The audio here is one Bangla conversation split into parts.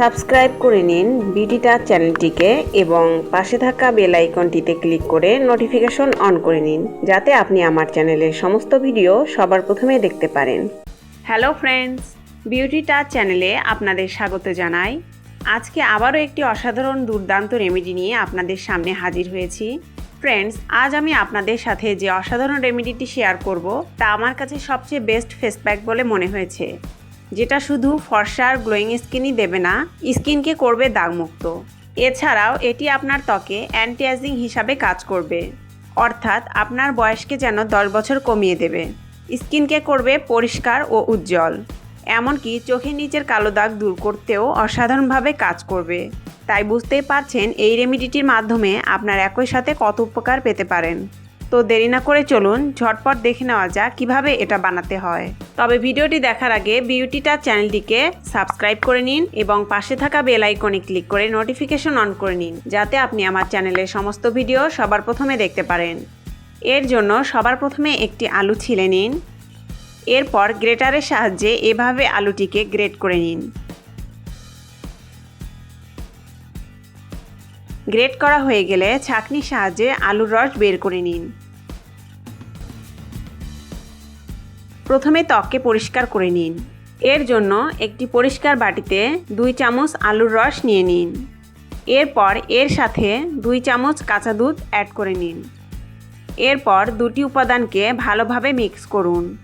সাবস্ক্রাইব করে নিন বিডিটা চ্যানেলটিকে এবং পাশে থাকা বেল আইকনটিতে ক্লিক করে নোটিফিকেশন অন করে নিন, যাতে আপনি আমার চ্যানেলের সমস্ত ভিডিও সবার প্রথমে দেখতে পারেন। হ্যালো ফ্রেন্ডস বিউটি টাচ চ্যানেলে আপনাদের স্বাগত জানাই। আজকে আবারও একটি অসাধারণ দুর্দান্ত রেমেডি নিয়ে আপনাদের সামনে হাজির হয়েছি। ফ্রেন্ডস, আজ আমি আপনাদের সাথে যে অসাধারণ রেমেডিটি শেয়ার করব, তা আমার কাছে সবচেয়ে বেস্ট ফেস প্যাক বলে মনে হয়েছে। যেটা শুধু ফর্সার গ্লোয়িং স্কিনই দেবে না, স্কিনকে করবে দাগমুক্ত। এছাড়াও এটি আপনার ত্বকে অ্যান্টি এজিং হিসাবে কাজ করবে। অর্থাৎ আপনার বয়সকে যেন দশ বছর কমিয়ে দেবে। স্কিনকে করবে পরিষ্কার ও উজ্জ্বল। এমনকি চোখের নিচের কালো দাগ দূর করতেও অসাধারণভাবে কাজ করবে। তাই বুঝতেই পারছেন এই রেমিডিটির মাধ্যমে আপনার একই সাথে কত উপকার পেতে পারেন। তো দেরি না করে চলুন, ঝটপট দেখে নেওয়া যাক কীভাবে এটা বানাতে হয়। তবে ভিডিওটি দেখার আগে বিউটিটা চ্যানেলটিকে সাবস্ক্রাইব করে নিন এবং পাশে থাকা বেল আইকনে ক্লিক করে নোটিফিকেশন অন করে নিন, যাতে আপনি আমার চ্যানেলের সমস্ত ভিডিও সবার প্রথমে দেখতে পারেন। এর জন্য সবার প্রথমে একটি আলু ছিলে নিন। এরপর গ্রেটারের সাহায্যে এভাবে আলুটিকে গ্রেট করে নিন। গ্রেট করা হয়ে গেলে ছাঁকনির সাহায্যে আলুর রস বের করে নিন। প্রথমে ত্বককে পরিষ্কার করে নিন। এর জন্য একটি পরিষ্কার বাটিতে দুই চামচ আলুর রস নিয়ে নিন। এরপর এর সাথে দুই চামচ কাঁচা দুধ অ্যাড করে নিন। এরপর দুটি উপাদানকে ভালোভাবে মিক্স করুন।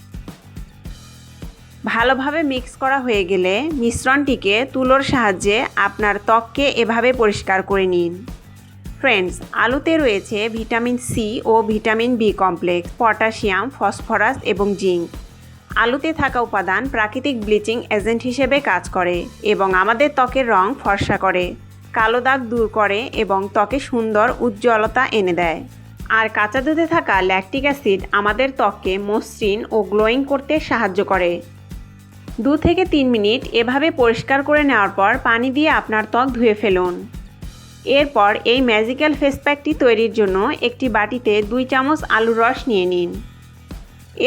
ভালোভাবে মিক্স করা হয়ে গেলে মিশ্রণটিকে তুলোর সাহায্যে আপনার ত্বককে এভাবে পরিষ্কার করে নিন। ফ্রেন্ডস আলুতে রয়েছে ভিটামিন সি ও vitamin B complex potassium phosphorus এবং জিঙ্ক আলুতে থাকা উপাদান প্রাকৃতিক ব্লিচিং এজেন্ট হিসেবে কাজ করে এবং আমাদের ত্বকের রং ফর্সা করে, কালো দাগ দূর করে এবং ত্বকে সুন্দর উজ্জ্বলতা এনে দেয়। আর কাঁচা দুধে থাকা ল্যাকটিক অ্যাসিড আমাদের ত্বককে মসৃণ ও গ্লোয়িং করতে সাহায্য করে। দু থেকে তিন মিনিট এভাবে পরিষ্কার করে নেওয়ার পর পানি দিয়ে আপনার ত্বক ধুয়ে ফেলুন। এরপর এই ম্যাজিক্যাল ফেস প্যাকটি তৈরির জন্য একটি বাটিতে দুই চামচ আলুর রস নিয়ে নিন।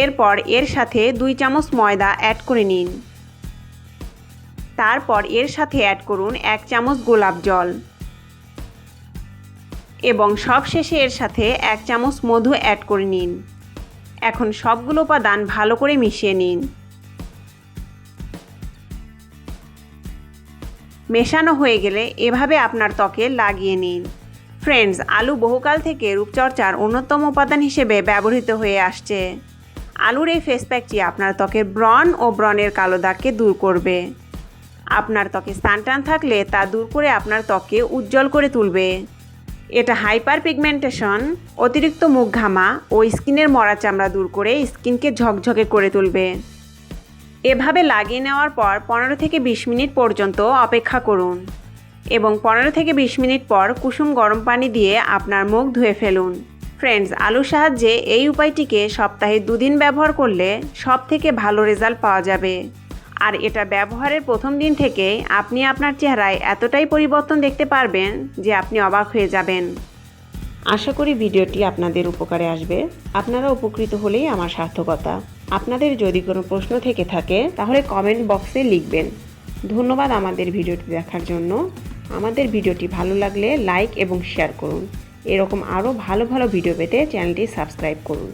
এরপর এর সাথে দুই চামচ ময়দা অ্যাড করে নিন। তারপর এর সাথে অ্যাড করুন এক চামচ গোলাপ জল। এবং সবশেষে এর সাথে এক চামচ মধু অ্যাড করে নিন। এখন সবগুলো উপাদান ভালো করে মিশিয়ে নিন। মেশানো হয়ে গেলে এভাবে আপনার ত্বকে লাগিয়ে নিন। ফ্রেন্ডস আলু বহুকাল থেকে রূপচর্চার অন্যতম উপাদান হিসেবে ব্যবহৃত হয়ে আসছে। আলুর এই ফেস প্যাকটি আপনার ত্বকের ব্রণ ও ব্রণের কালো দাগকে দূর করবে। আপনার ত্বকে স্থানটান থাকলে তা দূর করে আপনার ত্বককে উজ্জ্বল করে তুলবে। এটা হাইপার পিগমেন্টেশন অতিরিক্ত মুখ ঘামা ও স্কিনের মরা চামড়া দূর করে স্কিনকে ঝকঝকে করে তুলবে। এভাবে লাগিয়ে নেওয়ার পর পনেরো থেকে বিশ মিনিট পর্যন্ত অপেক্ষা করুন এবং পনেরো থেকে বিশ মিনিট পর কুসুম গরম পানি দিয়ে আপনার মুখ ধুয়ে ফেলুন। ফ্রেন্ডস, আলুর সাহায্যে এই উপায়টিকে সপ্তাহে দুদিন ব্যবহার করলে সব থেকে ভালো রেজাল্ট পাওয়া যাবে। আর এটা ব্যবহারের প্রথম দিন থেকে আপনি আপনার চেহারায় এতটাই পরিবর্তন দেখতে পারবেন যে আপনি অবাক হয়ে যাবেন। আশা করি ভিডিওটি আপনাদের উপকারে আসবে। আপনারা উপকৃত হলেই আমার সার্থকতা। আপনাদের যদি কোনো প্রশ্ন থেকে থাকে, তাহলে কমেন্ট বক্সে লিখবেন। ধন্যবাদ আমাদের ভিডিওটি দেখার জন্য। আমাদের ভিডিওটি ভালো লাগলে লাইক এবং শেয়ার করুন। এরকম আরও ভালো ভালো ভিডিও পেতে চ্যানেলটি সাবস্ক্রাইব করুন।